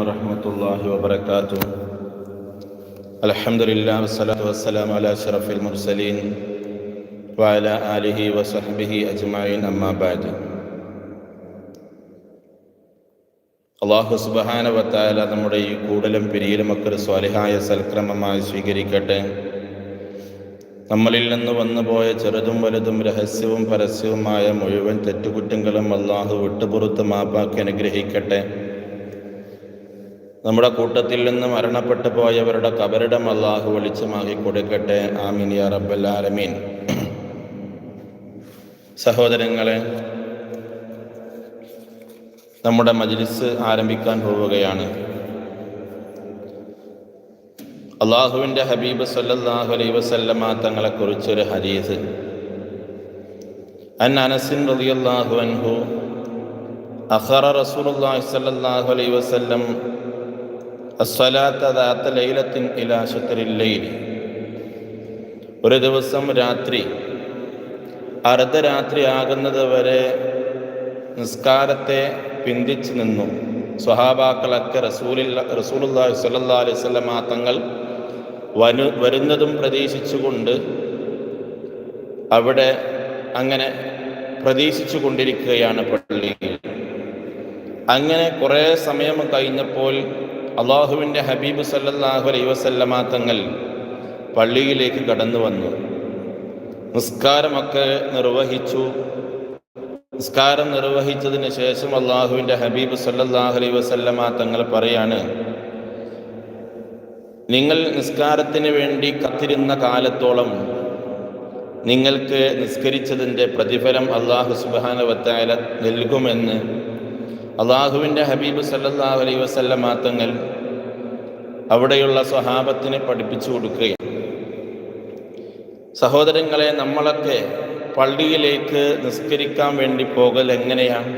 ورحمة الله وبركاته الحمد لله والصلاة والسلام على أشرف المرسلين وعلى آله وصحبه أجمعين أما بعد അള്ളാഹു സുബഹാനവത്തായ നമ്മുടെ ഈ കൂടലും പിരിയിലുമൊക്കെ ഒരു സ്വാലിഹായ സൽക്രമമായി സ്വീകരിക്കട്ടെ നമ്മളിൽ നിന്ന് വന്നുപോയ ചെറുതും വലുതും രഹസ്യവും പരസ്യവുമായ മുഴുവൻ തെറ്റുകുറ്റങ്ങളും അള്ളാഹു വിട്ടുപുറത്ത് മാപ്പാക്കി അനുഗ്രഹിക്കട്ടെ നമ്മുടെ കൂട്ടത്തിൽ നിന്ന് മരണപ്പെട്ടു പോയവരുടെ കബരിടം അള്ളാഹു വെളിച്ചമാക്കി കൊടുക്കട്ടെ. ആമീൻ യാ റബ്ബൽ ആലമീൻ. സഹോദരങ്ങളെ നമ്മുടെ മജ്ലിസ് ആരംഭിക്കാൻ പോവുകയാണ്. അള്ളാഹുവിന്റെ ഹബീബ് സല്ലല്ലാഹു അലൈ വസല്ലമ തങ്ങളെക്കുറിച്ചൊരു ഹദീസ്. അൻ അനസിൻ റളിയല്ലാഹു അൻഹു അഖറ റസൂലുള്ളാഹി അലൈഹി വസല്ലം ലൈലത്തിൻ ലൈൽ ഒരു ദിവസം രാത്രി അർദ്ധരാത്രി ആകുന്നത് വരെ നിസ്കാരത്തെ പിന്തിച്ചു നിന്നു. സ്വഹാബാക്കളൊക്കെ റസൂലില്ല റസൂലുള്ളാഹി സ്വല്ലല്ലാഹു അലൈഹി വസല്ലമ തങ്ങൾ വനു വരുന്നതും പ്രതീക്ഷിച്ചുകൊണ്ട് അവിടെ അങ്ങനെ പ്രതീക്ഷിച്ചു കൊണ്ടിരിക്കുകയാണ് പള്ളിയിൽ. അങ്ങനെ കുറേ സമയം കഴിഞ്ഞപ്പോൾ അള്ളാഹുവിന്റെ ഹബീബ് സല്ലാഹു അലൈ വസല്ലമ തങ്ങൾ പള്ളിയിലേക്ക് കടന്നു വന്നു. നിസ്കാരമൊക്കെ നിർവഹിച്ചു. നിസ്കാരം നിർവഹിച്ചതിന് ശേഷം അള്ളാഹുവിന്റെ ഹബീബ് സല്ലാഹു അലൈ വസല്ലമ തങ്ങൾ പറയാണ് നിങ്ങൾ നിസ്കാരത്തിന് വേണ്ടി കത്തിരുന്ന കാലത്തോളം നിങ്ങൾക്ക് നിസ്കരിച്ചതിന്റെ പ്രതിഫലം അള്ളാഹു സുബാനവത്തായ നൽകുമെന്ന് അള്ളാഹുവിന്റെ ഹബീബ് സല്ലല്ലാഹു അലൈ വസല്ലമ തങ്ങൾ അവിടെയുള്ള സ്വഹാബത്തിനെ പഠിപ്പിച്ചു കൊടുക്കുകയാണ് സഹോദരങ്ങളെ നമ്മളൊക്കെ പള്ളിയിലേക്ക് നിസ്കരിക്കാൻ വേണ്ടി പോകൽ എങ്ങനെയാണ്?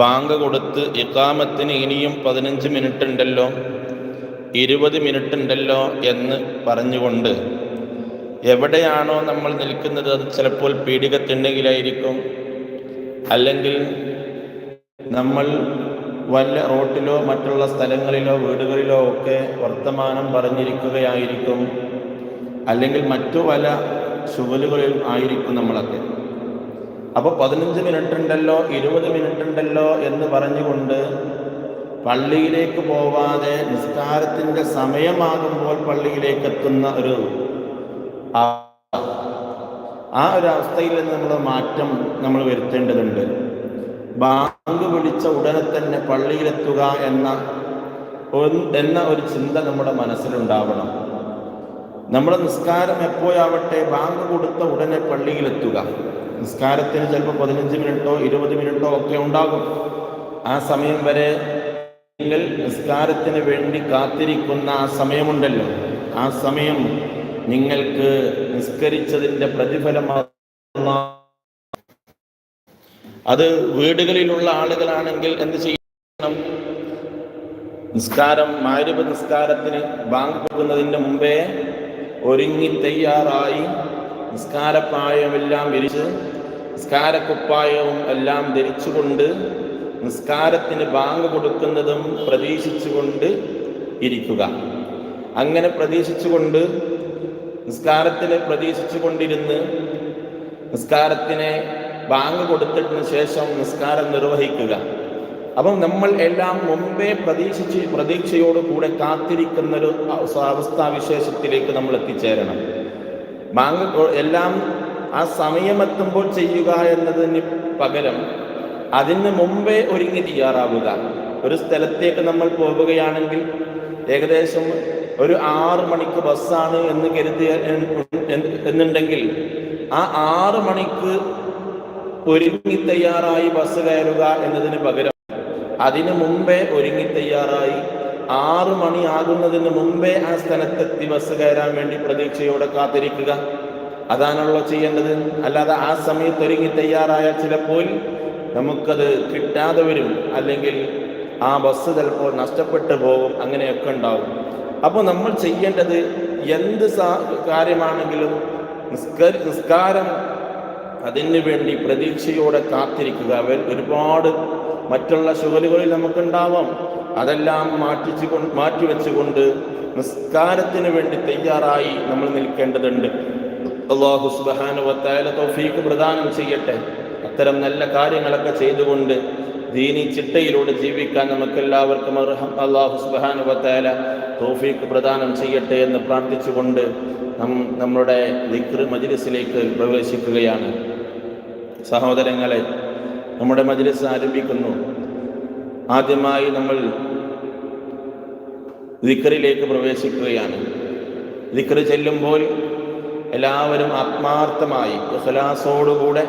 ബാങ്ക് കൊടുത്ത് ഇക്കാമത്തിന് ഇനിയും പതിനഞ്ച് മിനിറ്റ് ഉണ്ടല്ലോ ഇരുപത് മിനിറ്റ് ഉണ്ടല്ലോ എന്ന് പറഞ്ഞുകൊണ്ട് എവിടെയാണോ നമ്മൾ നിൽക്കുന്നത് അത് ചിലപ്പോൾ പീഡികത്തിണ്ടെങ്കിലായിരിക്കും. അല്ലെങ്കിൽ നമ്മൾ വല്ല റോട്ടിലോ മറ്റുള്ള സ്ഥലങ്ങളിലോ വീടുകളിലോ ഒക്കെ വർത്തമാനം പറഞ്ഞിരിക്കുകയായിരിക്കും. അല്ലെങ്കിൽ മറ്റു പല ശുവലുകളിൽ ആയിരിക്കും നമ്മളൊക്കെ. അപ്പോൾ പതിനഞ്ച് മിനിറ്റ് ഉണ്ടല്ലോ ഇരുപത് മിനിറ്റ് ഉണ്ടല്ലോ എന്ന് പറഞ്ഞുകൊണ്ട് പള്ളിയിലേക്ക് പോവാതെ നിസ്കാരത്തിന്റെ സമയമാകുമ്പോൾ പള്ളിയിലേക്ക് എത്തുന്ന ഒരു ആ ഒരു അവസ്ഥയിൽ നിന്ന് നമ്മൾ മാറ്റം നമ്മൾ വരുത്തേണ്ടതുണ്ട്. ബാങ്ക് പിടിച്ച ഉടനെ തന്നെ പള്ളിയിലെത്തുക എന്ന എന്ന ഒരു ചിന്ത നമ്മുടെ മനസ്സിലുണ്ടാവണം. നമ്മുടെ നിസ്കാരം എപ്പോഴാവട്ടെ ബാങ്ക് കൊടുത്ത ഉടനെ പള്ളിയിലെത്തുക. നിസ്കാരത്തിന് ചിലപ്പോൾ പതിനഞ്ച് മിനിറ്റോ ഇരുപത് മിനിറ്റോ ഒക്കെ ഉണ്ടാകും. ആ സമയം വരെ നിസ്കാരത്തിന് വേണ്ടി കാത്തിരിക്കുന്ന ആ സമയമുണ്ടല്ലോ. ആ സമയം നിങ്ങൾക്ക് നിസ്കരിച്ചതിന്റെ പ്രതിഫലമാകുന്ന അത് വീടുകളിലുള്ള ആളുകളാണെങ്കിൽ എന്ത് ചെയ്യണം? നിസ്കാരം മാരുപ നിസ്കാരത്തിന് ബാങ്ക് പോകുന്നതിന്റെ മുമ്പേ ഒരുങ്ങി തയ്യാറായി നിസ്കാരപ്പായമെല്ലാം വിരിച്ച് നിസ്കാരക്കുപ്പായവും എല്ലാം ധരിച്ചുകൊണ്ട് നിസ്കാരത്തിന് ബാങ്ക് കൊടുക്കുന്നതും പ്രതീക്ഷിച്ചുകൊണ്ട് ഇരിക്കുക. അങ്ങനെ പ്രതീക്ഷിച്ചുകൊണ്ട് നിസ്കാരത്തിന് പ്രതീക്ഷിച്ചു നിസ്കാരത്തിനെ നിസ്കാരത്തിന് ബാങ്ക് കൊടുത്തതിന് ശേഷം നിസ്കാരം നിർവഹിക്കുക. അപ്പം നമ്മൾ എല്ലാം മുമ്പേ പ്രതീക്ഷിച്ച് പ്രതീക്ഷയോടുകൂടെ കാത്തിരിക്കുന്നൊരു അവസ്ഥാവിശേഷത്തിലേക്ക് നമ്മൾ എത്തിച്ചേരണം. ബാങ്ക് എല്ലാം ആ സമയമെത്തുമ്പോൾ ചെയ്യുക എന്നതിന് പകരം അതിന് മുമ്പേ ഒരുങ്ങി തയ്യാറാവുക. ഒരു സ്ഥലത്തേക്ക് നമ്മൾ പോവുകയാണെങ്കിൽ ഏകദേശം ഒരു ആറ് മണിക്ക് ബസ്സാണ് എന്ന് കരുതിയ എന്നുണ്ടെങ്കിൽ ആ ആറ് മണിക്ക് ഒരുങ്ങി തയ്യാറായി ബസ് കയറുക എന്നതിന് പകരം അതിനു മുമ്പേ ഒരുങ്ങി തയ്യാറായി ആറു മണി ആകുന്നതിന് മുമ്പേ ആ സ്ഥലത്തെത്തി ബസ് കയറാൻ വേണ്ടി പ്രതീക്ഷയോടെ കാത്തിരിക്കുക. അതാണല്ലോ ചെയ്യേണ്ടത്. അല്ലാതെ ആ സമയത്ത് ഒരുങ്ങി തയ്യാറായാൽ ചിലപ്പോൾ നമുക്കത് കിട്ടാതെ വരും. അല്ലെങ്കിൽ ആ ബസ് ചിലപ്പോൾ നഷ്ടപ്പെട്ടു പോകും. അങ്ങനെയൊക്കെ ഉണ്ടാവും. അപ്പോൾ നമ്മൾ ചെയ്യേണ്ടത് എന്ത് കാര്യമാണെങ്കിലും നിസ്കരി അതിന് വേണ്ടി പ്രതീക്ഷയോടെ കാത്തിരിക്കുക. അവൻ ഒരുപാട് മറ്റുള്ള ശുഗലുകളിൽ നമുക്കുണ്ടാവാം. അതെല്ലാം മാറ്റിച്ചു കൊണ്ട് മാറ്റിവെച്ചുകൊണ്ട് നിസ്കാരത്തിന് വേണ്ടി തയ്യാറായി നമ്മൾ നിൽക്കേണ്ടതുണ്ട്. അള്ളാഹു സുബാനുവത്തായ തൗഫീഖ് പ്രദാനം ചെയ്യട്ടെ. അത്തരം നല്ല കാര്യങ്ങളൊക്കെ ചെയ്തുകൊണ്ട് ദീനി ചിട്ടയിലൂടെ ജീവിക്കാൻ നമുക്കെല്ലാവർക്കും അള്ളാഹു സുബാനുവത്തായ തൗഫീഖ് പ്രദാനം ചെയ്യട്ടെ എന്ന് പ്രാർത്ഥിച്ചുകൊണ്ട് നം നമ്മുടെ ദിക്ർ മജ്ലിസിലേക്ക് പ്രവേശിക്കുകയാണ്. സഹോദരങ്ങളെ നമ്മുടെ മജ്ലിസ് ആരംഭിക്കുന്നു. ആദ്യമായി നമ്മൾ ദിക്കറിലേക്ക് പ്രവേശിക്കുകയാണ്. ദിക്ർ ചെല്ലുമ്പോൾ എല്ലാവരും ആത്മാർത്ഥമായി ഉഹ്ലാസോടുകൂടെ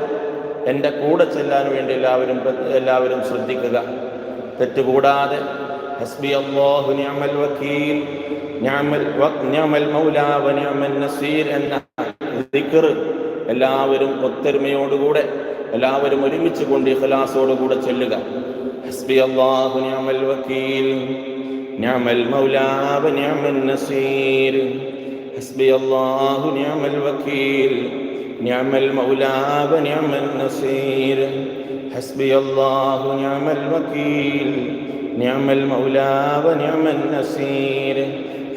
എന്റെ കൂടെ ചെല്ലാൻ വേണ്ടി എല്ലാവരും എല്ലാവരും ശ്രദ്ധിക്കുക. തെറ്റുകൂടാതെ ഹസ്ബി അല്ലാഹു നിഅമൽ വക്കീൽ നിഅമൽ മൗലാ നസീർ എന്ന ദിക്ർ എല്ലാവരും ഒത്തൊരുമയോടുകൂടെ എല്ലാവരും ഒരുമിച്ച് കൊണ്ട് ഇഖലാസോടുകൂടെ ചൊല്ലുക. ഹസ്ബി നിഅമൽ നിഅമൽ ഹസ്ബി നിഅമൽ നിഅമൽ നിഅമൽ നിഅമൽ നസീർ.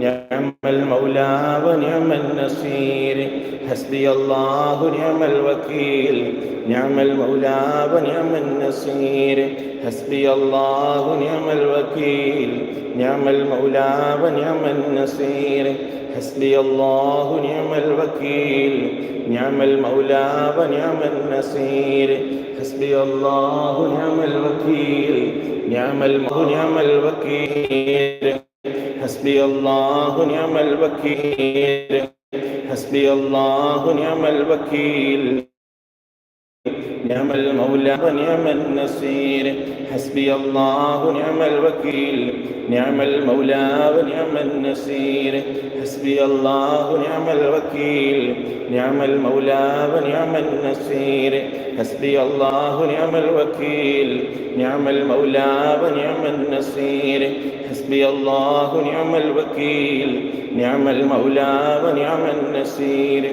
نعم المولى ونعم النصير. حسبي الله نعم الوكيل. نعم المولى ونعم النصير. حسبي الله نعم الوكيل. نعم المولى ونعم النصير. حسبي الله نعم الوكيل. نعم المولى ونعم النصير. حسبي الله نعم الوكيل. نعم المولى نعم الوكيل. حسبي الله نعم الوكيل حسبي الله نعم الوكيل نعم المولى ونعم النصير. حسبي الله نعم الوكيل. نعم المولى ونعم النصير. حسبي الله نعم الوكيل. نعم المولى ونعم النصير. حسبي الله نعم الوكيل. نعم المولى ونعم النصير. حسبي الله نعم الوكيل. نعم المولى ونعم النصير.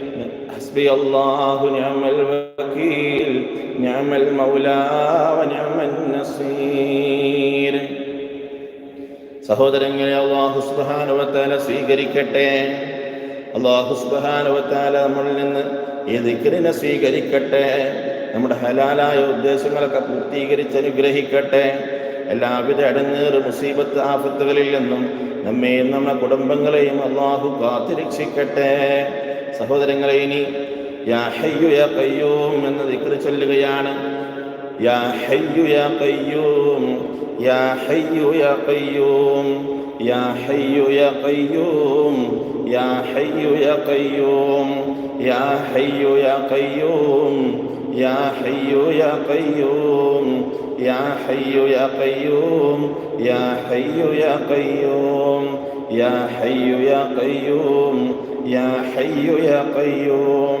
حسبي الله نعم الوكيل نعم المولى ونعم النصير സഹോദരങ്ങളെ അള്ളാഹു സുബാനുവത്താല സ്വീകരിക്കട്ടെ അള്ളാഹു സുബാനുവത്താല നമ്മളിൽ നിന്ന് ഈ ദിക്റിനെ സ്വീകരിക്കട്ടെ നമ്മുടെ ഹലാലായ ഉദ്ദേശങ്ങളൊക്കെ പൂർത്തീകരിച്ച് അനുഗ്രഹിക്കട്ടെ എല്ലാവിധ അടങ്ങേറ് മുസീബത്ത് ആഫത്തുകളിൽ നിന്നും നമ്മെയും നമ്മുടെ കുടുംബങ്ങളെയും അള്ളാഹു കാത്തിരക്ഷിക്കട്ടെ സഹോദരങ്ങളെ ഇനി യാ ഹയ്യു യാ കയ്യൂം എന്ന ദിക്റ് ചൊല്ലുകയാണ് യാ ഹയ്യു യാ കയ്യൂം യാ ഹയ്യു യാ കയ്യൂം യാ ഹയ്യു യാ കയ്യൂം യാ ഹയ്യു യാ കയ്യൂം യാ ഹയ്യു യാ കയ്യൂം യാ ഹയ്യു യാ കയ്യൂം യാ ഹയ്യു യാ കയ്യൂം യാ ഹയ്യു യാ കയ്യൂം യാ ഹയ്യു യാ കയ്യൂം യാ ഹയ്യു യാ കയ്യൂം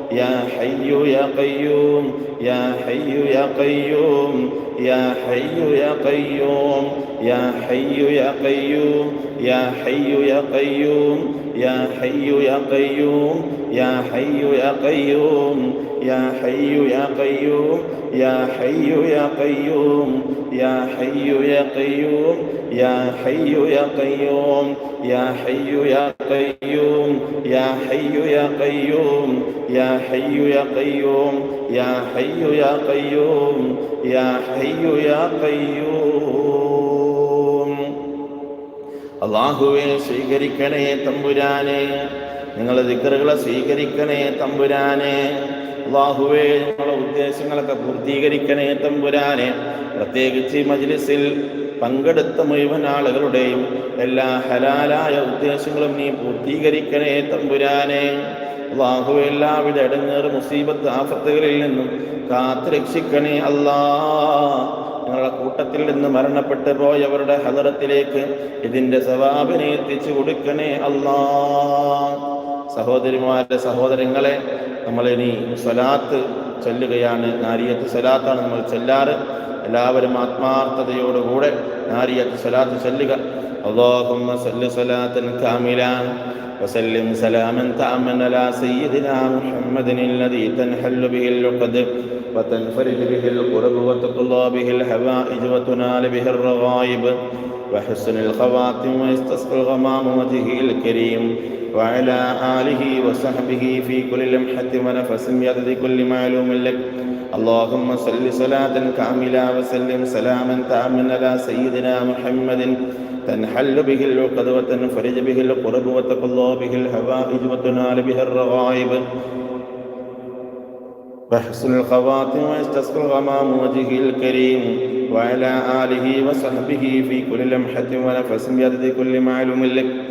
يا حي يا قيوم يا حي يا قيوم يا حي يا قيوم يا حي يا قيوم يا حي يا قيوم يا حي يا قيوم يا حي يا قيوم يا حي يا قيوم يا حي يا قيوم يا حي يا قيوم يا حي يا قيوم يا حي يا قيوم يا حي يا قيوم يا حي يا قيوم يا حي يا قيوم يا حي يا قيوم അള്ളാഹുവെ സ്വീകരിക്കണേ തമ്പുരാനെ നിങ്ങളെ ദിക്കറുകളെ സ്വീകരിക്കണേ തമ്പുരാനെ അള്ളാഹുവേ ഞങ്ങളുടെ ഉദ്ദേശങ്ങളൊക്കെ പൂർത്തീകരിക്കണേ തമ്പുരാനെ പ്രത്യേകിച്ച് ഈ മജ്ലിസിൽ പങ്കെടുത്ത മുഴുവൻ ആളുകളുടെയും എല്ലാ ഹലാലായ ഉദ്ദേശങ്ങളും നീ പൂർത്തീകരിക്കണേ തമ്പുരാനെ അള്ളാഹു എല്ലാവിധ ഇടങ്ങേറ് മുസീബത്ത് ആഫത്തുകളിൽ നിന്നും കാത്തുരക്ഷിക്കണേ അല്ലാ. ഞങ്ങളുടെ കൂട്ടത്തിൽ നിന്ന് മരണപ്പെട്ടു പോയവരുടെ ഹദറത്തിലേക്ക് ഇതിന്റെ സവാബിനെ എത്തിച്ചു കൊടുക്കണേ അല്ലാ. സഹോദരിമാരെ സഹോദരങ്ങളെ നമ്മളിനി സ്വലാത്ത് ചൊല്ലുകയാണ്. നാരിയത്ത് സ്വലാത്താണ് നമ്മൾ ചൊല്ലാറ്. എല്ലാവരും ആത്മാർത്ഥതയോടുകൂടെ നാരിയത്ത് സ്വലാത്ത് ചൊല്ലുക. അള്ളാഹുമ്മ സല്ലു സ്വലാത്തിന് കാമിലാൻ. وسلم سلاما تاما على سيدنا محمد الذي تنحل به العقد وتنفرج به القرب وتقضى به الحوائج وتنال به الرغائب وحسن الخواتم ويستسقى الغمام وجهه الكريم وعلى آله وصحبه في كل لمحة ونفس بعدد كل معلوم لك. اللهم صل صلاة كاملة وسلم سلاما تاما على سيدنا محمد. تنحل به العقد وتنفرج به القرب وتقضى به الحوائج وتنال به الرغائب. وحسن الخواتم ويستسقى الغمام وجهه الكريم. وعلى آله وصحبه في كل لمحة ونفس بيد كل معلوم لك.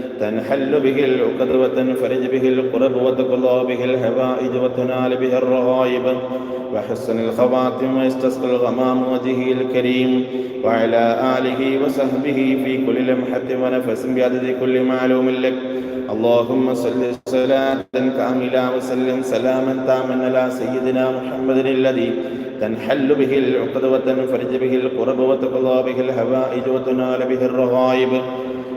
تنحل به العقد وتنفرج به القرب وتقضى به الهوائج وتنال به الرغائب وحسن الخواتم ويستسقى الغمام وجهه الكريم وعلى آله وصحبه في كل لمحة ونفس بعدد كل معلوم لك. اللهم صل صلاة كاملة وسلم سلاما تاما على سيدنا محمد الذي تنحل به العقد وتنفرج به القرب وتقضى به الهوائج وتنال به الرغائب.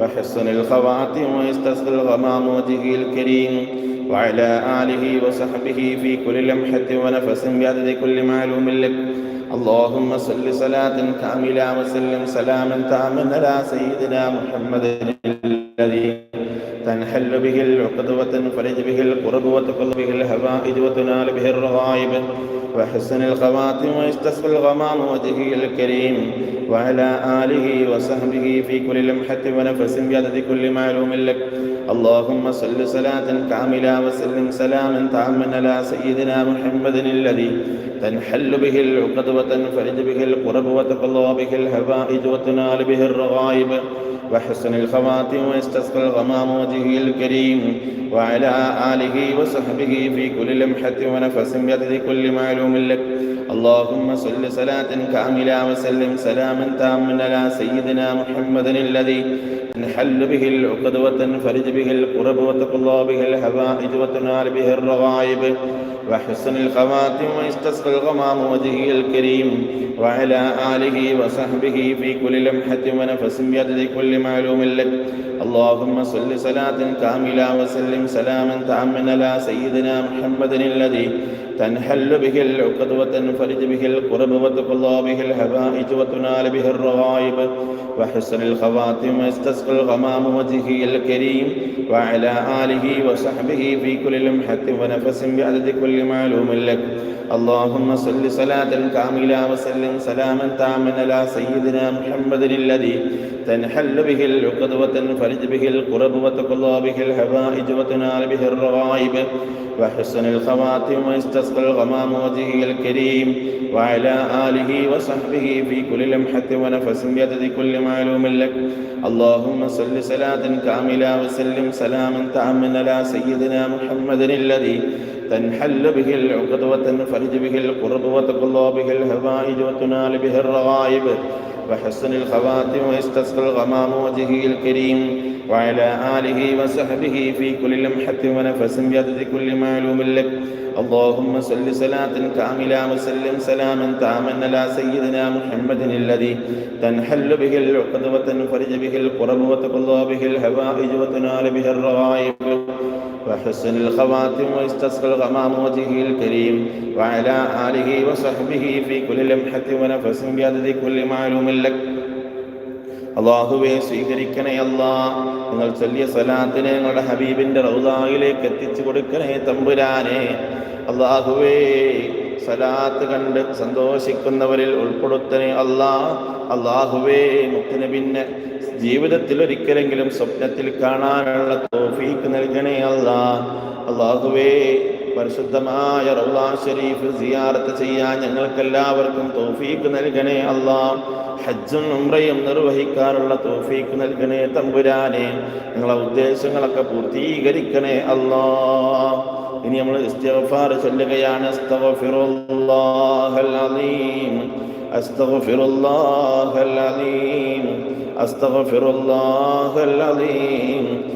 وحسن الخواتم ويستسقى الغمام وجهه الكريم وعلى آله وصحبه في كل لمحة ونفس بعدد كل معلوم لك اللهم صل صلاة كاملة وسلم سلاما تاما على سيدنا محمد الذي تنحل به العقد وتنفرج به القرب وتقل به الهوائج وتنال به الرغائب وحسن الخواتم ويستسقى الغمام وجهه الكريم وعلى آله وصحبه في كل لمحة ونفس بعدد كل معلوم لك. اللهم صل صلاة كاملة وسلم سلاما تاما على سيدنا محمد الذي تنحل به العقد وتنفرج به القرب وتقضى به الهوائج وتنال به الرغائب. وحسن الخواتم ويستسقى الغمام وجهه الكريم وعلى آله وصحبه في كل لمحة ونفس بعدد كل معلوم لك. اللهم صل صلاة كاملة وسلم سلاما تاما على سيدنا محمد الذي تنحل به العقد وتنفرج به القرب وتقضى به الهوائج وتنال به الرغائب. وحسن الخواتم واستسقى الغمام وجهه الكريم وعلى آله وصحبه في كل لمحة ونفس بيد كل معلوم لك اللهم صل صلاة كاملة وسلم سلاما تاما على سيدنا محمد الذي تنحل به العقد وتنفرج به القرب وتقضى به الحبائج وتنال به الرغائب وحسن الخواتم واستسقى الغمام وجهه الكريم وعلى آله وصحبه في كل لمحة ونفس بعدد كل معلوم لك. اللهم صل صلاة كاملة وسلم سلاما تاما على سيدنا محمد الذي تنحل به العقد وتنفرج به القرب وتقضى به الحوائج وتنال به الرغائب وحسن الخواتم واستسقى الغمام وجهه الكريم وعلى آله وصحبه في كل لمحة ونفس بعدد كل معلوم لك. اللهم صل صلاة كاملة وسلم سلاما تاما على سيدنا محمد الذي تنحل به العقد وتنفرج به القرب وتقضى به الهوائج وتنال به الرغائب وحسن الخواتم ويستسقى الغمام وجهه الكريم وعلى آله وصحبه في كل لمحة ونفس بعدد كل معلوم لك اللهم صل صلاة كاملة وسلم سلاما تاما على سيدنا محمد الذي تنحل به العقد وتنفرج به القرب وتقضى به الهوائج وتنال به الرغائب وحسن الخواتم واستسقى الغمام وجهه الكريم وعلى آله وصحبه في كل لمحة ونفس بعدد كل معلوم لك അള്ളാഹുവെ സ്വീകരിക്കണേ അല്ലാ നിങ്ങൾ ചൊല്ലിയ സലാത്തിനെ നിങ്ങളുടെ ഹബീബിന്റെ റൗദായിലേക്ക് എത്തിച്ചു കൊടുക്കണേ തമ്പുരാനെ അള്ളാഹുവേ സലാത്ത് കണ്ട് സന്തോഷിക്കുന്നവരിൽ ഉൾപ്പെടുത്തണേ അല്ലാ അള്ളാഹുവേ മുത്തുനബിന്നെ ജീവിതത്തിൽ ഒരിക്കലെങ്കിലും സ്വപ്നത്തിൽ കാണാനുള്ള തോഫീക്ക് നൽകണേ അല്ലാ അള്ളാഹുവേ പരിശുദ്ധമായ റൗലാ ഷരീഫ് സിയാറത്ത് ചെയ്യാൻ ഞങ്ങൾക്കെല്ലാവർക്കും തൗഫീഖ് നൽകണേ അല്ലാ ഹജ്ജും ഉംറയും നിർവഹിക്കാനുള്ള തോഫീക്ക് നൽകണേ തമ്പുരാനെ. നിങ്ങളെ ഉദ്ദേശങ്ങളൊക്കെ പൂർത്തീകരിക്കണേ അല്ലാ ഇനി നമ്മൾ ഇസ്തിഗ്ഫാർ ചൊല്ലുകയാണ്. അസ്തഗ്ഫിറുല്ലാഹൽ അലീം. അസ്തഗ്ഫിറുല്ലാഹൽ അലീം. അസ്തഗ്ഫിറുല്ലാഹൽ അലീം.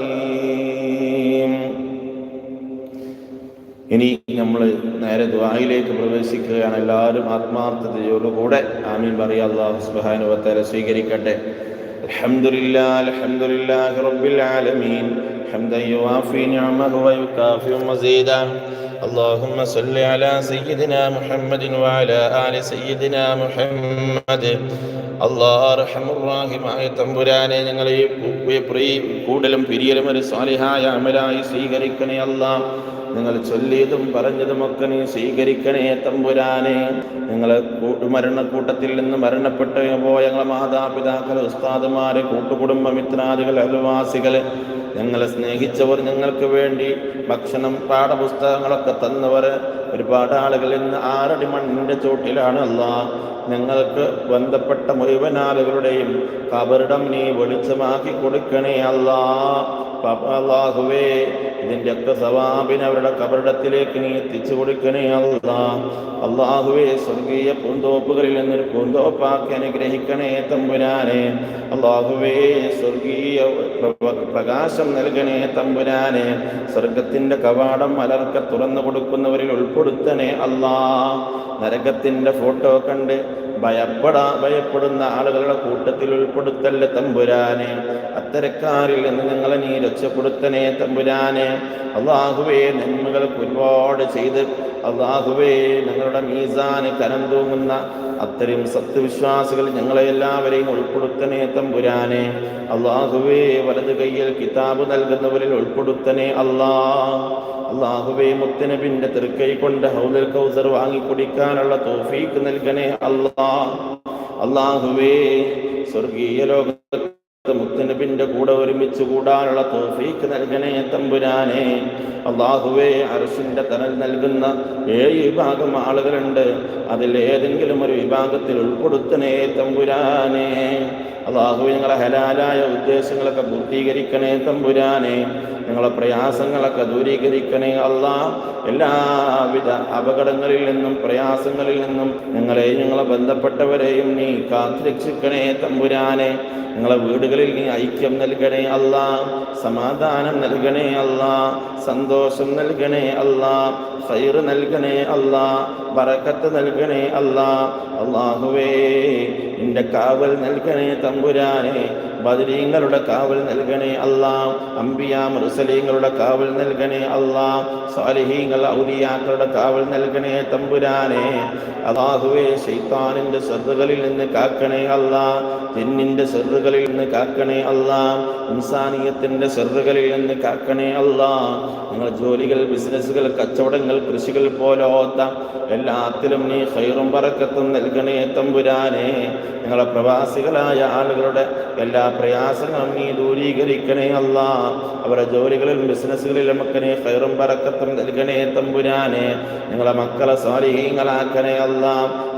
ഇനി നമ്മൾ നേരെ ദ്വായിലേക്ക് പ്രവേശിക്കുകയാണ് എല്ലാവരും ആത്മാർത്ഥതയോടുകൂടെ ആമീൻ പറയാ അള്ളാഹു സുബാനുവത്തല സ്വീകരിക്കട്ടെ അൽഹംദുലില്ലാ അൽഹംദുലില്ലാഹി റബ്ബിൽ ആലമീൻ حمدا يوافي نعمه ويكافئ مزيدا اللهم صل على سيدنا محمد وعلى آل سيدنا محمد അള്ളാഹുറഹമുറാഹിമായ തമ്പുരാനെ ഞങ്ങളെ കൂടുതലും പിരിയലും ഒരു സ്വാലിഹായ അമലായി സ്വീകരിക്കണേ അല്ലാ നിങ്ങൾ ചൊല്ലിയതും പറഞ്ഞതുമൊക്കെ നീ സ്വീകരിക്കണേ തമ്പുരാനെ. നിങ്ങൾ മരണക്കൂട്ടത്തിൽ നിന്ന് മരണപ്പെട്ടു പോയ ഞങ്ങളെ മാതാപിതാക്കൾ ഉസ്താദുമാര് കൂട്ടുകുടുംബ മിത്രാദികൾ അയൽവാസികൾ ഞങ്ങളെ സ്നേഹിച്ചവർ ഞങ്ങൾക്ക് വേണ്ടി ഭക്ഷണം പാഠപുസ്തകങ്ങളൊക്കെ തന്നവർ. ഒരുപാട് ആളുകൾ ഇന്ന് ആറടി മണ്ണിന്റെ ചോട്ടിലാണ് അല്ല ഞങ്ങൾക്ക് ബന്ധപ്പെട്ട മുഴുവൻ ആളുകളുടെയും കബറിടം നീ വെളിച്ചമാക്കി കൊടുക്കണേ അല്ലാ അള്ളാഹുവേ ഇതിന്റെയൊക്കെ സവാബിന് അവരുടെ കബറിടത്തിലേക്ക് നീ എത്തിച്ചു കൊടുക്കണേ അള്ളാ. അള്ളാഹുവേ സ്വർഗീയ പൂന്തോപ്പുകളിൽ നിന്നൊരു പൂന്തോപ്പാക്കി അനുഗ്രഹിക്കണേ തമ്പുരാനെ. അള്ളാഹുവേ സ്വർഗീയ പ്രകാശം നൽകണേ തമ്പുരാനെ. സ്വർഗത്തിന്റെ കവാടം മലർക്ക തുറന്നു കൊടുക്കുന്നവരിൽ ഉൾപ്പെടുത്തണേ അല്ലാ നരകത്തിന്റെ ഫോട്ടോ കണ്ട് ഭയപ്പെടാ ഭയപ്പെടുന്ന ആളുകളുടെ കൂട്ടത്തിൽ ഉൾപ്പെടുത്തല്ല തമ്പുരാനെ? അത്തരക്കാരിൽ നിന്ന് ഞങ്ങളെ നീ രക്ഷപ്പെടുത്തണേ തമ്പുരാനെ. അള്ളാഹുവേ നന്മകൾക്ക് ഒരുപാട് ചെയ്ത് അള്ളാഹുവേ ഞങ്ങളുടെ മീസാന് കനം തൂങ്ങുന്ന അത്തരം സത്യവിശ്വാസികൾ ഞങ്ങളെ എല്ലാവരെയും ഉൾപ്പെടുത്തണേ തമ്പുരാനെ. അള്ളാഹുവേ വലത് കയ്യിൽ കിതാബ് നൽകുന്നവരിൽ ഉൾപ്പെടുത്തണേ അല്ലാ അള്ളാഹുവേ മുത്തനബിന്റെ തൃക്കൈ കൊണ്ട് ഹൗദൽ കൗസർ വാങ്ങി കുടിക്കാനുള്ള തോഫീക്ക് നൽകണേ അള്ളാ. അള്ളാഹുവേ സ്വർഗീയ ലോകത്ത് മുത്തനബിന്റെ കൂടെ ഒരുമിച്ച് കൂടാനുള്ള തോഫീക്ക് നൽകണേ തമ്പുരാനെ. അള്ളാഹുവേ അർഷിന്റെ തണൽ നൽകുന്ന ഏഴ് വിഭാഗം ആളുകളുണ്ട്. അതിൽ ഏതെങ്കിലും ഒരു വിഭാഗത്തിൽ ഉൾപ്പെടുത്തണേ തമ്പുരാനെ. അള്ളാഹു ഞങ്ങളെ ഹലാലായ ഉദ്ദേശങ്ങളൊക്കെ പൂർത്തീകരിക്കണേ തമ്പുരാനെ. ഞങ്ങളെ പ്രയാസങ്ങളൊക്കെ ദൂരീകരിക്കണേ അള്ളാ എല്ലാവിധ അപകടങ്ങളിൽ നിന്നും പ്രയാസങ്ങളിൽ നിന്നും ഞങ്ങളെ ഞങ്ങളെ ബന്ധപ്പെട്ടവരെയും നീ കാത്തുരക്ഷിക്കണേ തമ്പുരാനെ. ഞങ്ങളെ വീടുകളിൽ നീ ഐക്യം നൽകണേ അല്ല സമാധാനം നൽകണേ അല്ല സന്തോഷം നൽകണേ അല്ല സൈർ നൽകണേ അല്ല ബറക്കത്ത് നൽകണേ അല്ല അള്ളാഹുവേ നിന്റെ കാവൽ നൽകണേ തമ്പുരാനെ. ബദരീങ്ങളുടെ കാവൽ നൽകണേ അല്ലാ അമ്പിയാ മുർസലീങ്ങളുടെ കാവൽ നൽകണേ അല്ലാ സാലിഹീങ്ങൾ ഔലിയാക്കളുടെ കാവൽ നൽകണേ തമ്പുരാനെ. അള്ളാഹുവേ ശൈത്താനിന്റെ സെറുകളിൽ നിന്ന് കാക്കണേ അല്ലാ ജിന്നിന്റെ സെറുകളിൽ നിന്ന് കാക്കണേ അല്ലാ ഇൻസാനിയത്തിന്റെ സെറുകളിൽ നിന്ന് കാക്കണേ അല്ലാ നിങ്ങൾ ജോലികൾ ബിസിനസ്സുകൾ കച്ചവടങ്ങൾ കൃഷികൾ പോലോത്ത എല്ലാത്തിലും നീ ഹൈറും പറക്കത്തും നൽകണേ തമ്പുരാനെ. നിങ്ങളെ പ്രവാസികളായ ആളുകളുടെ എല്ലാ പ്രയാസങ്ങളും നീ ദൂരീകരിക്കണേ അല്ല. അവരുടെ ജോലികളിലും ബിസിനസ്സുകളിലും മക്കനെ കയറും പറക്കത്തും നൽകണേ തമ്പുരാനെ. ഞങ്ങളെ മക്കളെ സ്വാലിഹീങ്ങളാക്കണേ അല്ല.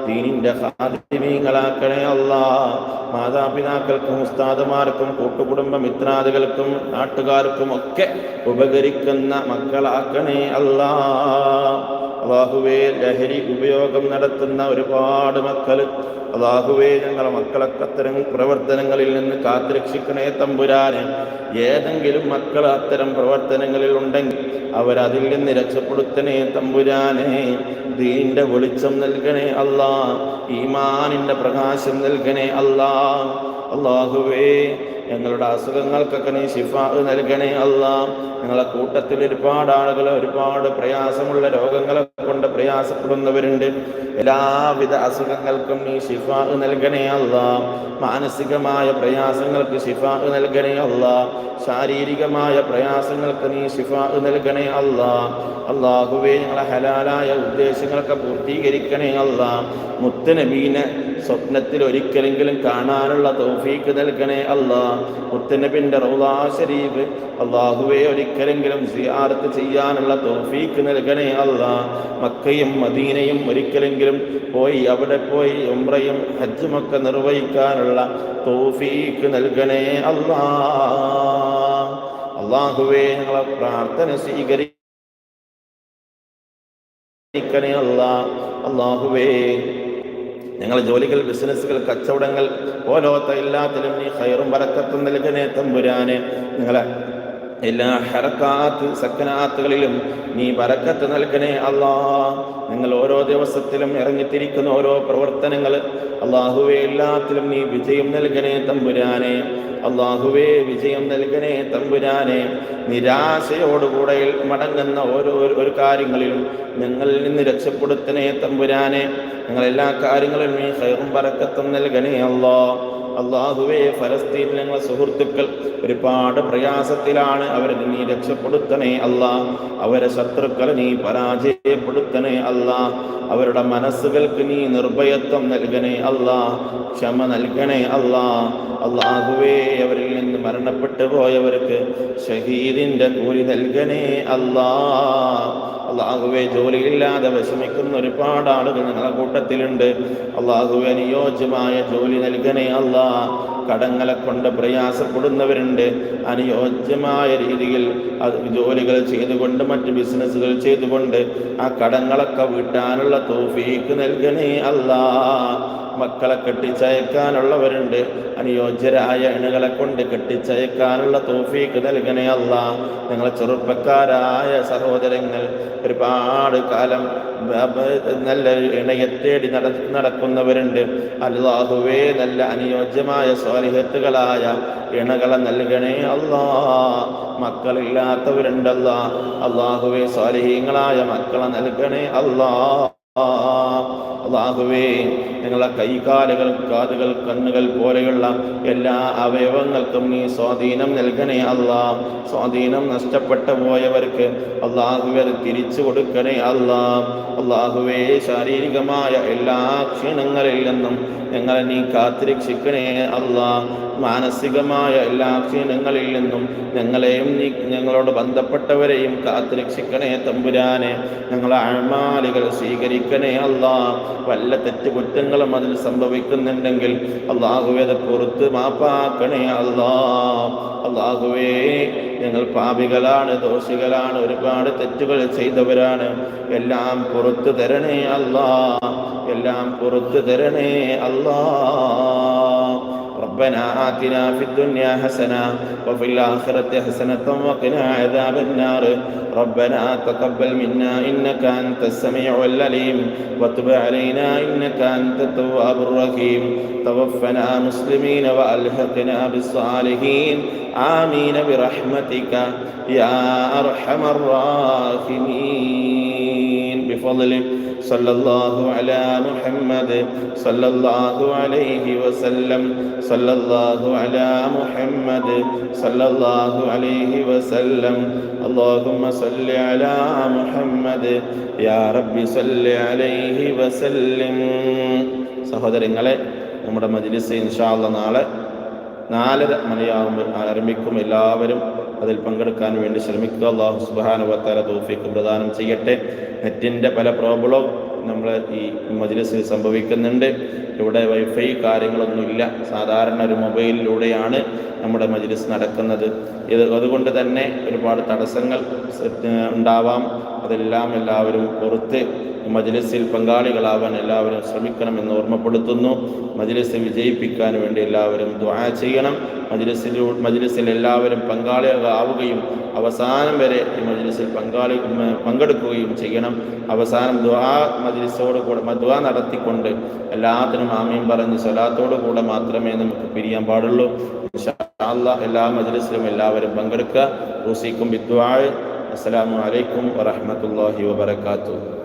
ദീനിന്റെ ഹാദിമീങ്ങളാക്കണേ അല്ല. മാതാപിതാക്കൾക്കും ഉസ്താദുമാർക്കും കൂട്ടുകുടുംബ മിത്രാദികൾക്കും നാട്ടുകാർക്കും ഒക്കെ ഉപകരിക്കുന്ന മക്കളാക്കണേ അല്ലാ. അള്ളാഹുവേ ലഹരി ഉപയോഗം നടത്തുന്ന ഒരുപാട് മക്കൾ അള്ളാഹുവേ ഞങ്ങളെ മക്കളൊക്കെ അത്തരം പ്രവർത്തനങ്ങളിൽ നിന്ന് കാത്തുരക്ഷിക്കണേ തമ്പുരാനെ. ഏതെങ്കിലും മക്കൾ അത്തരം പ്രവർത്തനങ്ങളിൽ ഉണ്ടെങ്കിൽ അവരതിൽ നിന്ന് രക്ഷപ്പെടുത്തണേ തമ്പുരാനെ. ദീന്റെ വെളിച്ചം നൽകണേ അല്ലാ ഈമാനിന്റെ പ്രകാശം നൽകണേ അല്ലാ അള്ളാഹുവേ ഞങ്ങളുടെ അസുഖങ്ങൾക്കൊക്കെ നീ ശിഫ നൽകണേ അല്ല ഞങ്ങളെ കൂട്ടത്തിൽ ഒരുപാട് ആളുകൾ ഒരുപാട് പ്രയാസമുള്ള രോഗങ്ങളെ കൊണ്ട് പ്രയാസപ്പെടുന്നവരുണ്ട്. എല്ലാവിധ അസുഖങ്ങൾക്കും നീ ശിഫ നൽകണേ അല്ല മാനസികമായ പ്രയാസങ്ങൾക്ക് ശിഫ നൽകണേ അല്ല ശാരീരികമായ പ്രയാസങ്ങൾക്ക് നീ ശിഫ നൽകണേ അല്ല അള്ളാഹുവേ ഞങ്ങളെ ഹലാലായ ഉദ്ദേശങ്ങളൊക്കെ പൂർത്തീകരിക്കണേ അല്ല മുത്തനബീനെ സ്വപ്നത്തിൽ ഒരിക്കലെങ്കിലും കാണാനുള്ള തൗഫീക്ക് നൽകണേ അല്ലാ. മുത്തനബിന്റെ റൗലാ ഷരീഫ് അള്ളാഹുവെ ഒരിക്കലെങ്കിലും സിയാറത്ത് ചെയ്യാനുള്ള തൗഫീക്ക് നൽകണേ അല്ലാ. മക്കയും മദീനയും ഒരിക്കലെങ്കിലും പോയി അവിടെ പോയി ഉംറയും ഹജ്ജുമൊക്കെ നിർവഹിക്കാനുള്ള തൗഫീക്ക് നൽകണേ അല്ലാ. അള്ളാഹുവെ ഞങ്ങളെ പ്രാർത്ഥന സ്വീകരി അള്ളാഹുവേ ഞങ്ങൾ ജോലികൾ ബിസിനസ്സുകൾ കച്ചവടങ്ങൾ ഓരോത്ത എല്ലാത്തിലും നീ ഹൈറും വരക്കത്തും നൽകണേ തമ്പുരാനെ. നിങ്ങളെ എല്ലാ ഹറക്കാത്ത് സക്കനാത്തുകളിലും നീ വരക്കത്ത് നൽകണേ അല്ലാ നിങ്ങൾ ഓരോ ദിവസത്തിലും ഇറങ്ങിത്തിരിക്കുന്ന ഓരോ പ്രവർത്തനങ്ങൾ അള്ളാഹുവെ എല്ലാത്തിലും നീ വിജയം നൽകണേ തമ്പുരാനെ. അള്ളാഹുവേ വിജയം നൽകണേ തമ്പുരാനെ. നിരാശയോടുകൂടെ മടങ്ങുന്ന ഓരോ ഒരു കാര്യങ്ങളിലും ഞങ്ങളിൽ നിന്ന് രക്ഷപ്പെടുത്തണേ തമ്പുരാനെ. ഞങ്ങൾ എല്ലാ കാര്യങ്ങളിലും നീ ഹൈറും പറക്കത്തും നൽകണേ അല്ലാ അള്ളാഹുവേ ഫലസ്തീൻ ഞങ്ങളെ സുഹൃത്തുക്കൾ ഒരുപാട് പ്രയാസത്തിലാണ്. അവരെ നീ രക്ഷപ്പെടുത്തണേ അല്ല. അവരെ ശത്രുക്കളെ നീ പരാജയപ്പെടുത്തണേ അല്ല. അവരുടെ മനസ്സുകൾക്ക് നീ നിർഭയത്വം നൽകണേ അല്ല. ക്ഷമ നൽകണേ അല്ല. അള്ളാഹുവേ അവരിൽ മരണപ്പെട്ടു പോയവർക്ക് ഷഹീദിന്റെ കൂലി നൽകണേ അല്ലാ. അള്ളാഹുവെ ജോലിയില്ലാതെ വിഷമിക്കുന്ന ഒരുപാട് ആളുകൾ നിങ്ങളുടെ കൂട്ടത്തിലുണ്ട്. അള്ളാഹുവെ അനുയോജ്യമായ ജോലി നൽകണേ അല്ലാ. കടങ്ങളെ കൊണ്ട് പ്രയാസപ്പെടുന്നവരുണ്ട്. അനുയോജ്യമായ രീതിയിൽ അത് ജോലികൾ ചെയ്തുകൊണ്ട് മറ്റ് ബിസിനസ്സുകൾ ചെയ്തുകൊണ്ട് ആ കടങ്ങളൊക്കെ വീട്ടാനുള്ള തോഫീക്ക് നൽകണേ അല്ലാ. മക്കളെ കെട്ടിച്ചയക്കാനുള്ളവരുണ്ട്. അനുയോജ്യരായ ഇണകളെ കൊണ്ട് കെട്ടിച്ചയക്കാനുള്ള തോഫീക്ക് നൽകണേ അല്ല ഞങ്ങളെ ചെറുപ്പക്കാരായ സഹോദരങ്ങൾ ഒരുപാട് കാലം നല്ല ഇണയെ തേടി നട നടക്കുന്നവരുണ്ട്. അല്ലാഹുവേ നല്ല അനുയോജ്യമായ സ്വാലിഹത്തുകളായ ഇണകളെ നൽകണേ അല്ലാ മക്കളില്ലാത്തവരുണ്ടല്ല. അള്ളാഹുവെ സ്വാലിഹീങ്ങളായ മക്കളെ നൽകണേ അല്ലാ അള്ളാഹുവേ ഞങ്ങളെ കൈകാലുകൾ കാതുകൾ കണ്ണുകൾ പോലെയുള്ള എല്ലാ അവയവങ്ങൾക്കും നീ സ്വാധീനം നൽകണേ അല്ലാ സ്വാധീനം നഷ്ടപ്പെട്ടു പോയവർക്ക് അള്ളാഹുവെ തിരിച്ചു കൊടുക്കണേ അല്ലാ അള്ളാഹുവേ ശാരീരികമായ എല്ലാ ക്ഷീണങ്ങളിൽ നിന്നും ഞങ്ങളെ നീ കാത്തിരക്ഷിക്കണേ അല്ലാ മാനസികമായ എല്ലാ ക്ഷീണങ്ങളിൽ നിന്നും ഞങ്ങളെയും ഞങ്ങളോട് ബന്ധപ്പെട്ടവരെയും കാത്തുരക്ഷിക്കണേ തമ്പുരാനെ. ഞങ്ങളെ അഴമാലികൾ സ്വീകരിക്കണേ അല്ലാ വല്ല തെറ്റുകുറ്റങ്ങളും അതിൽ സംഭവിക്കുന്നുണ്ടെങ്കിൽ അള്ളാഹുവേ അത് പുറത്ത് മാപ്പാക്കണേ അല്ലാ അള്ളാഹുവേ ഞങ്ങൾ പാപികളാണ് ദോഷികളാണ് ഒരുപാട് തെറ്റുകൾ ചെയ്തവരാണ്. എല്ലാം പുറത്തു തരണേ അല്ലാ എല്ലാം പുറത്തു തരണേ അല്ലാ ربنا آتنا في الدنيا حسنة وفي الآخرة حسنة وقنا عذاب النار. ربنا تقبل منا إنك أنت السميع العليم وتب علينا إنك أنت التواب الرحيم. توفنا مسلمين وألحقنا بالصالحين. آمين برحمتك يا أرحم الراحمين. بفضلك صلى الله على محمد صلى الله عليه وسلم صلى الله على محمد صلى الله عليه وسلم اللهم صل على محمد يا رب صل عليه وسلم സഹോദരങ്ങളെ നമ്മുടെ മജ്ലിസ് ഇൻഷാല്ല നാളെ നാലര മണിയാകുമ്പോൾ ആരംഭിക്കും എല്ലാവരും അതിൽ പങ്കെടുക്കാൻ വേണ്ടി ശ്രമിക്കുക. അള്ളാഹു സുബാനുവത്താല തോഫിക്ക് പ്രദാനം ചെയ്യട്ടെ. നെറ്റിന്റെ പല പ്രോബ്ലവും നമ്മൾ ഈ മജ്ലിസിൽ സംഭവിക്കുന്നുണ്ട്. ഇവിടെ വൈഫൈ കാര്യങ്ങളൊന്നുമില്ല സാധാരണ ഒരു മൊബൈലിലൂടെയാണ് നമ്മുടെ മജ്ലിസ് നടക്കുന്നത്. ഇത് അതുകൊണ്ട് തന്നെ ഒരുപാട് തടസ്സങ്ങൾ ഉണ്ടാവാം. അതെല്ലാം എല്ലാവരും പുറത്ത് മജ്ലിസിൽ പങ്കാളികളാവാൻ എല്ലാവരും ശ്രമിക്കണമെന്ന് ഓർമ്മപ്പെടുത്തുന്നു. മജ്ലിസ് വിജയിപ്പിക്കാൻ വേണ്ടി എല്ലാവരും ദ്വാ ചെയ്യണം. മജ്ലിസിൽ മജ്ലിസിൽ എല്ലാവരും പങ്കാളികളാവുകയും അവസാനം വരെ ഈ മജ്ലിസിൽ പങ്കാളി പങ്കെടുക്കുകയും ചെയ്യണം. അവസാനം ദ്വാ മജ്ലിസോട് കൂടെ ദ്വാ നടത്തിക്കൊണ്ട് എല്ലാത്തിനും ആമയും പറഞ്ഞ് സ്വലാത്തോടു കൂടെ മാത്രമേ നമുക്ക് പിരിയാൻ പാടുള്ളൂ. എല്ലാ മജ്ലിസിലും എല്ലാവരും പങ്കെടുക്കുക. റൂസിക്കും ബിദ്വാ അസ്സലാമു അലൈക്കും വറഹമത്തല്ലാഹി വബർക്കാത്തു